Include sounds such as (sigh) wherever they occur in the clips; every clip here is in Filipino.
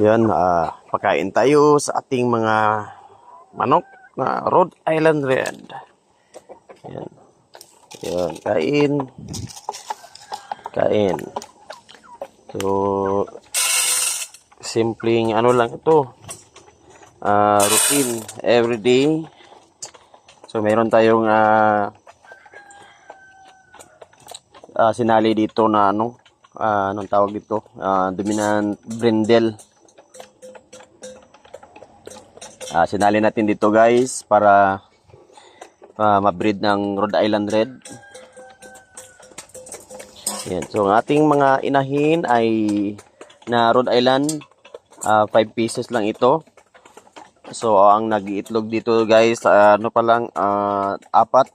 Yan, ah, pakain tayo sa ating mga manok na Rhode Island Red. Yan. Yan, kain. Kain. So, simpleng ano lang ito. Ah, routine everyday. So, meron tayong ah, ah, sinali dito na ano, ah, anong tawag dito? Ah, dominant brindle. Ah, sinali natin dito guys para ah, ma-breed ng Rhode Island Red. Yan. So, ang ating mga inahin ay na Rhode Island, 5 pieces lang ito. So, ang nag-iitlog dito guys, ah, ano pa lang, ah, apat.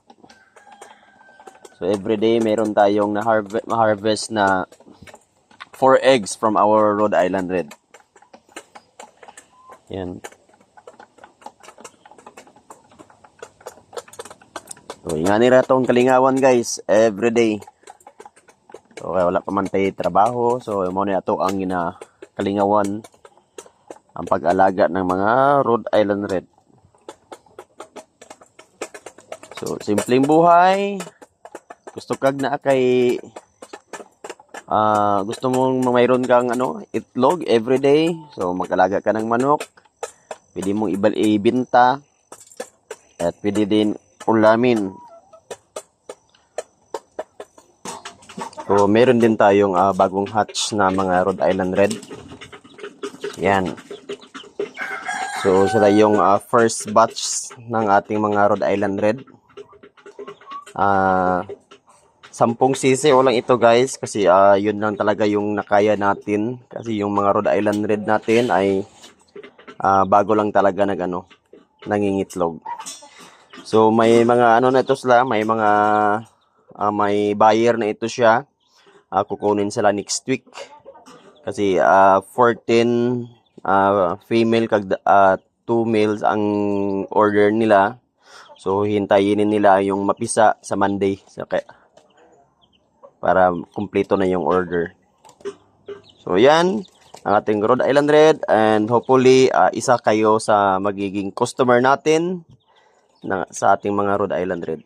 So, everyday meron tayong na-harvest, harvest na 4 eggs from our Rhode Island Red. Yan. So, nga nila itong kalingawan guys, everyday. So, kaya wala pa man tayo trabaho. So, mo na ito ang gina kalingawan ang pag-alaga ng mga Rhode Island Red. So, simpleng buhay. Gusto kag na kay ah gusto mong mayroon kang ano, itlog everyday. So, mag-alaga ka ng manok. Pwede mong ibal ibinta. At pwede din ulamin. So, meron din tayong ah, bagong hatch na mga Rhode Island Red. Yan. So, sila yung ah, first batch ng ating mga Rhode Island Red. Sampung sisi o lang ito guys kasi ah, yun lang talaga yung nakaya natin kasi yung mga Rhode Island Red natin ay ah, bago lang talaga nag ano, nangingitlog. So may mga ano na ito sila, may mga ah, may buyer na ito siya. Ah, kukunin sila next week. Kasi ah, 14 ah, female kag ah, 2 males ang order nila. So hintayin nila yung mapisa sa Monday sa kaya para kumpleto na yung order. So yan ang ating Rhode Island Red and hopefully ah, isa kayo sa magiging customer natin na, sa ating mga Rhode Island Red.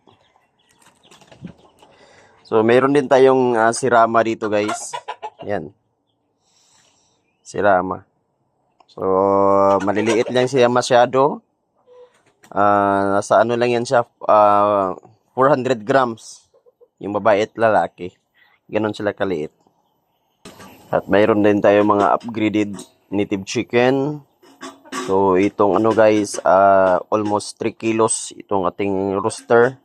So, mayroon din tayong ah, sirama dito, guys. Yan. Sirama. So, maliliit lang siya masyado. Ah, nasa ano lang yan siya, ah, 400 grams. Yung babae at lalaki. Ganon sila kaliit. At mayroon din tayong mga upgraded native chicken. So, itong ano guys, ah, almost 3 kilos itong ating rooster.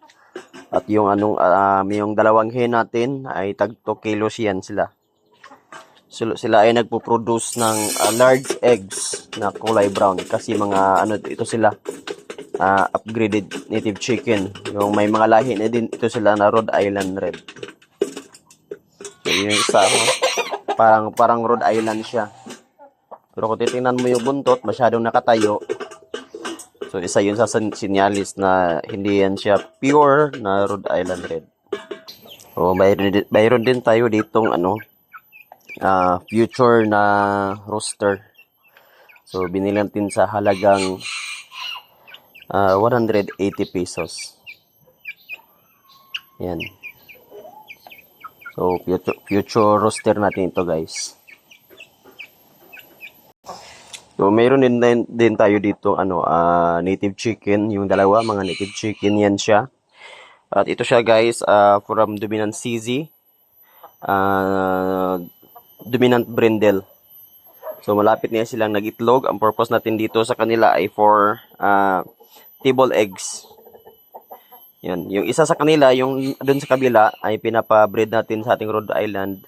At yung anong um, yung dalawang hen natin ay tag 2 kilos yan sila. Sila, sila ay nagpo-produce ng ah, large eggs na kulay brown kasi mga ano ito sila ah, upgraded native chicken. Yung may mga lahi na din ito sila na Rhode Island Red. So, yung isa oh, parang parang Rhode Island siya. Pero kung titingnan mo yung buntot, masyadong nakatayo. So, isa yun sa sin- sinyalis na hindi yan siya pure na Rhode Island Red. So, mayroon din, mayroon din tayo ditong ano, ah, future na rooster. So, binili natin sa halagang ah, 180 pesos. Yan. So, future, future rooster natin ito, guys. So, mayroon din, din, tayo dito, ano, ah, native chicken, yung dalawa, mga native chicken yan siya. At ito siya guys, ah, from Dominant CZ, ah, Dominant Brindle. So, malapit niya silang nagitlog. Ang purpose natin dito sa kanila ay for ah, table eggs. Yan. Yung isa sa kanila, yung dun sa kabila, ay pinapa-breed natin sa ating Rhode Island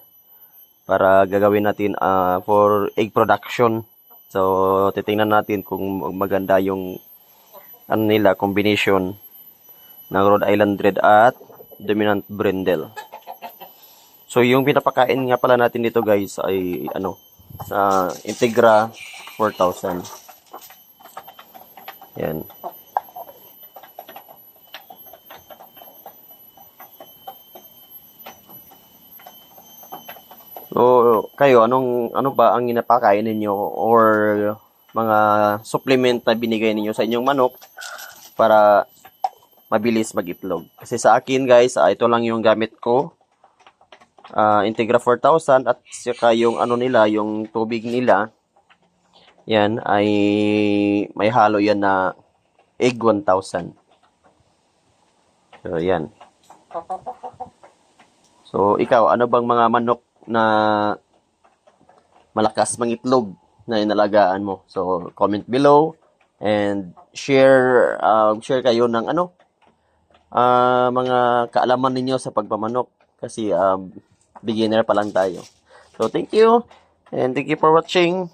para gagawin natin ah, for egg production. So, titingnan natin kung maganda yung ano nila, combination ng Rhode Island Red at Dominant Brindle. So, yung pinapakain nga pala natin dito guys ay ano, sa Integra 4000. Yan. So, kayo, anong ano ba ang inapakain ninyo or mga supplement na binigay ninyo sa inyong manok para mabilis mag-itlog. Kasi sa akin guys, ah, ito lang yung gamit ko. Ah, Integra 4000 at saka yung ano nila, yung tubig nila. Yan ay may halo yan na egg 1000. So yan. (laughs) So ikaw, ano bang mga manok na malakas mangitlog na inalagaan mo? So comment below and share uh, share kayo ng ano ah mga kaalaman ninyo sa pagpamanok kasi um, beginner pa lang tayo. So thank you and thank you for watching.